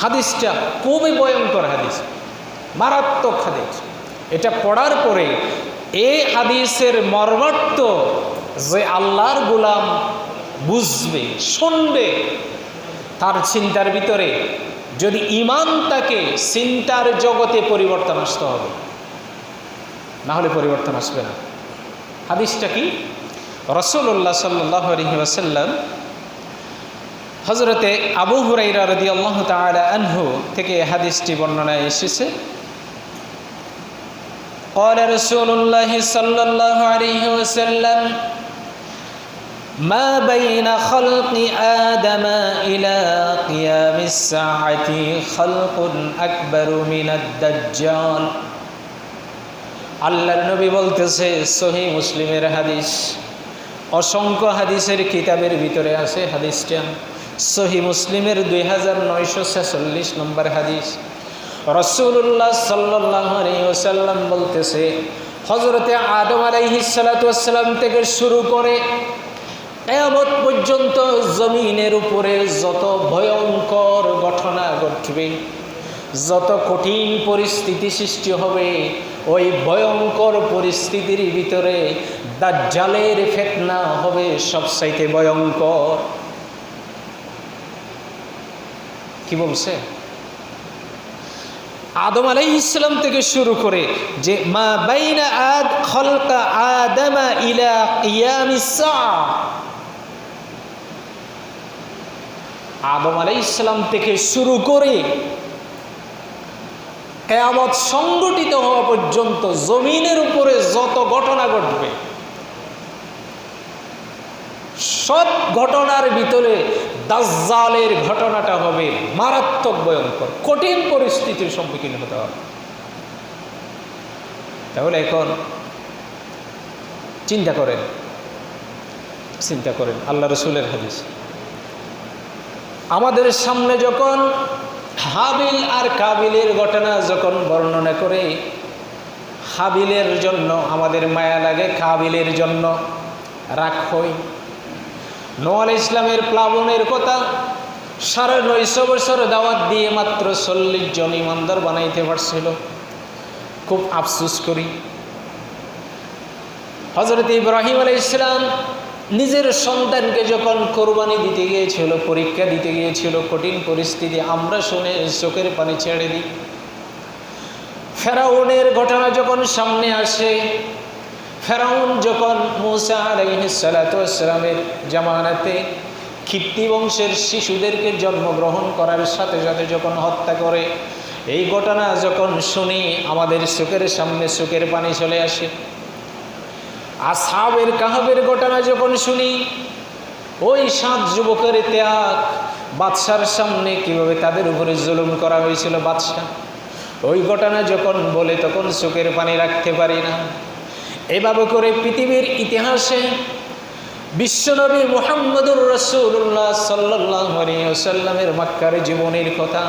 হাদিসটা খুবই ভয়ঙ্কর হাদিস, মারাত্মক হাদিস। এটা পড়ার পরে এই হাদিসের মর্মার্থ যে আল্লাহর গোলাম বুঝবে, শুনবে, তার চিন্তার ভিতরে যদি ইমান তাকে চিন্তার জগতে পরিবর্তন আসতে হবে। না হলে পরিবর্তন আসবে না। হাদিসটা কি? রসুল্লাহ সাল্লাহ হজরতে আবু হুরাইরা রদি আল্লাহ তালা আনহু থেকে এ হাদিসটি বর্ণনায় এসেছে قال رسول الله صلى الله عليه وسلم ما بين خلق آدم إلى قيام الساعة خلق أكبر من الدجال আল্লাহর নবী বলতেছে সহি মুসলিমের হাদিস অসংখ্য হাদিসের কিতাবের ভিতরে আছে হাদিসটা সহি মুসলিমের দুই হাজার নয়শো ছেচল্লিশ নম্বর হাদিস। রসুল্লাহ সাল্লাম বলতেছে হজরতে আদম আলাইহিসালাম থেকে শুরু করে এমত পর্যন্ত জমিনের উপরে যত ভয়ঙ্কর ঘটনা ঘটবে, যত কঠিন পরিস্থিতি সৃষ্টি হবে, ওই ভয়ঙ্কর পরিস্থিতির ভিতরে দাজ্জালের ফেতনা হবে সবসাইতে ভয়ঙ্কর। কি বলছে? আদম আলাই ইসলাম থেকে শুরু করে যে, মা বাইনা আদ, খলকা আদামা ইলা আদম আলাই ইসলাম থেকে শুরু করে কেয়ামত সংগঠিত হওয়া পর্যন্ত জমিনের উপরে যত ঘটনা ঘটবে, সব ঘটনার ভিতরে দাজ্জালের ঘটনাটা হবে মারাত্মক ভয়ঙ্কর, কঠিন পরিস্থিতির সম্মুখীন হতে হবে। তাহলে এখন চিন্তা করেন চিন্তা করেন, আল্লাহ রসুলের হাদিস। আমাদের সামনে যখন হাবিল আর কাবিলের ঘটনা যখন বর্ণনা করে, হাবিলের জন্য আমাদের মায়া লাগে, কাবিলের জন্য রাগ হয়। নোয়াল ইসলামের প্লাবনের কথা সাড়ে নয়শো বছর দাওয়াত দিয়ে মাত্র চল্লিশ জন ইমানদার বানাইতে পারছিল। খুব আফসুস করি। হজরত ইব্রাহিম আলাই ইসলাম নিজের সন্তানকে যখন কোরবানি দিতে গিয়েছিল, পরীক্ষা দিতে গিয়েছিল, কঠিন পরিস্থিতি, আমরা শুনে চোখের পানি ছেড়ে দিই। ফেরাউনের ঘটনা যখন সামনে আসে ফেরাউন যখন মুসা আলাইসালামের জামানাতে খিত্তি বংশের শিশুদেরকে জন্মগ্রহণ করার সাথে সাথে যখন হত্যা করে, এই ঘটনা যখন শুনি আমাদের চোখের সামনে চোখের পানি চলে আসে। আসাবের কাহাবের ঘটনা যখন শুনি, ওই সাত যুবকের ত্যাগ বাদশার সামনে কীভাবে তাদের উপরে জুলুম করা হয়েছিল বাদশাহ? ওই ঘটনা যখন বলে তখন চোখের পানি রাখতে পারি না। এভাবে করে পৃথিবীর ইতিহাসে বিশ্বনবী মোহাম্মদুর রসুল্লাহ সাল্লামের মাক্কার জীবনের কথা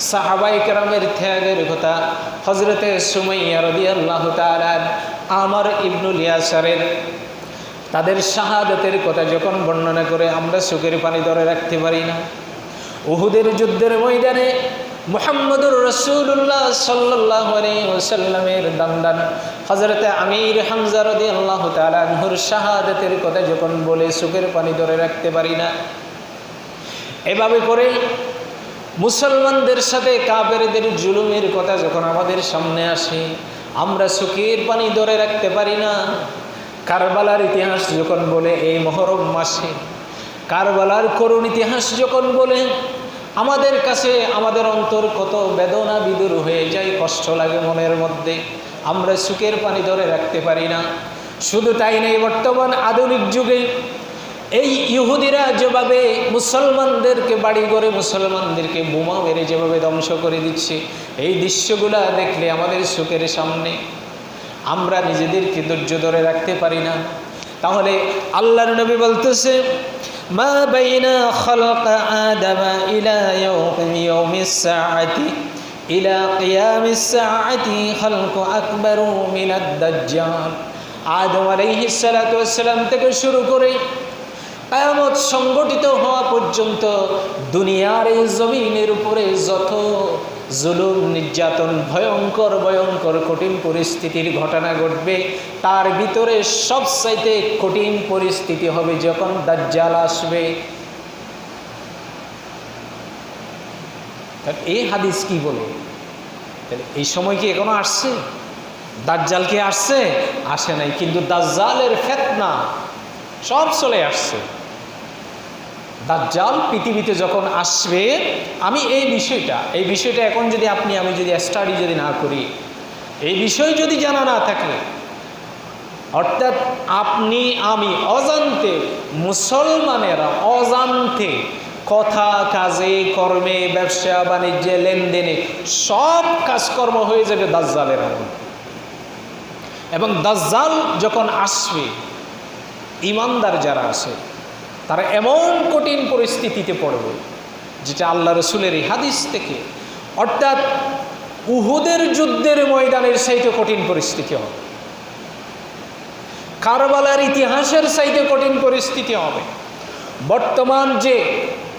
সাহাবাই কেরামের ত্যাগের কথা হজরতে সুমাইয়া রদি আল্লাহ তালার আমার ইবনুল ইয়াসারের তাদের শাহাদতের কথা যখন বর্ণনা করে আমরা সুখের পানি ধরে রাখতে পারি না। উহুদের যুদ্ধের ময়দানে মোহাম্মদুর রসুল্লাহ সাল্লাহ ওসাল্লামের দান্দান। হজরতে আমির হামজারদি আল্লাহ তালাহুর শাহাদতের কথা যখন বলে সুখের পানি ধরে রাখতে পারি না, এভাবে করে মুসলমানদের সাথে কাবেরদের জুলুমের কথা যখন আমাদের সামনে আসে, আমরা সুখের পানি ধরে রাখতে পারি না। কারবালার ইতিহাস যখন বলে, এই মহরম মাসে কারবালার করুণ ইতিহাস যখন বলে আমাদের কাছে আমাদের অন্তর কত বেদনা বিদুর হয়ে যায়, কষ্ট লাগে মনের মধ্যে। আমরা সুখের পানি ধরে রাখতে পারি না। শুধু তাই নেই, বর্তমান আধুনিক যুগে এই ইহুদিরা যেভাবে মুসলমানদেরকে বাড়ি করে মুসলমানদেরকে বোমা মেরে যেভাবে ধ্বংস করে দিচ্ছে, এই দৃশ্যগুলা দেখলে আমাদের সুখের সামনে। আমরা নিজেদেরকে ধৈর্য ধরে রাখতে পারি না। তাহলে আল্লাহর নবী বলতেছে মা বাইনা খলকা আদামা ইলা ইয়াউমিস সাআতি ইলা কিয়ামিস সাআতি খলকু আকবারু মিনাদ দাজ্জাল। আদম আলাইহিস সালাতু ওয়াস সালাম থেকে শুরু করে কায়ামত সংগঠিত হওয়া পর্যন্ত দুনিয়ার এই জমিনের উপরে যত জুলুম, নির্যাতন, ভয়ঙ্কর ভয়ঙ্কর, কঠিন পরিস্থিতির ঘটনা ঘটবে। তার ভিতরে সবচাইতে কঠিন পরিস্থিতি হবে যখন দাজ্জাল আসবে। এই হাদিস কি বলে? এই সময় কি এখনও আসছে? দাজ্জাল কি আসছে? আসে নাই, কিন্তু দাজ্জালের ফেতনা সব চলে আসছে। দাজ্জাল পৃথিবীতে যখন আসবে, আমি এই বিষয়টা এই বিষয়টা এখন যদি আপনি, আমি যদি স্টাডি যদি না করি, এই বিষয় যদি জানা না থাকে, অর্থাৎ আপনি, আমি অজান্তে মুসলমানেরা অজান্তে কথা, কাজে, কর্মে, ব্যবসা, বাণিজ্যে, লেনদেনে সব কাজকর্ম হয়ে যাবে দাজ্জালের এবং দাজ্জাল যখন আসবে, ইমানদার যারা আছে তারা এমন কঠিন পরিস্থিতিতে পড়বে, যেটা আল্লাহ রসুলের এই হাদিস থেকে, অর্থাৎ উহুদের যুদ্ধের ময়দানের সাইতে কঠিন পরিস্থিতি হবে। কারবালার ইতিহাসের সাইতে কঠিন পরিস্থিতি হবে। বর্তমান যে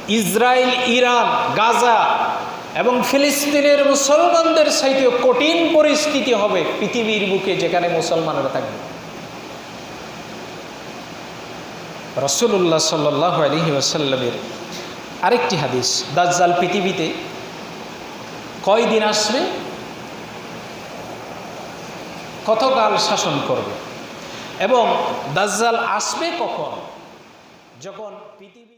ইসরায়েল, ইরান, গাজা এবং ফিলিস্তিনের মুসলমানদের সাইতে কঠিন পরিস্থিতি হবে পৃথিবীর বুকে যেখানে মুসলমানরা থাকবে। রসুল্লাহ সাল্লাহ আলহি আসাল্লামের আরেকটি হাদিস। দাজ্জাল পৃথিবীতে কয়দিন আসবে? কতকাল শাসন করবে? এবং দাজ্জাল আসবে কখন? যখন পৃথিবী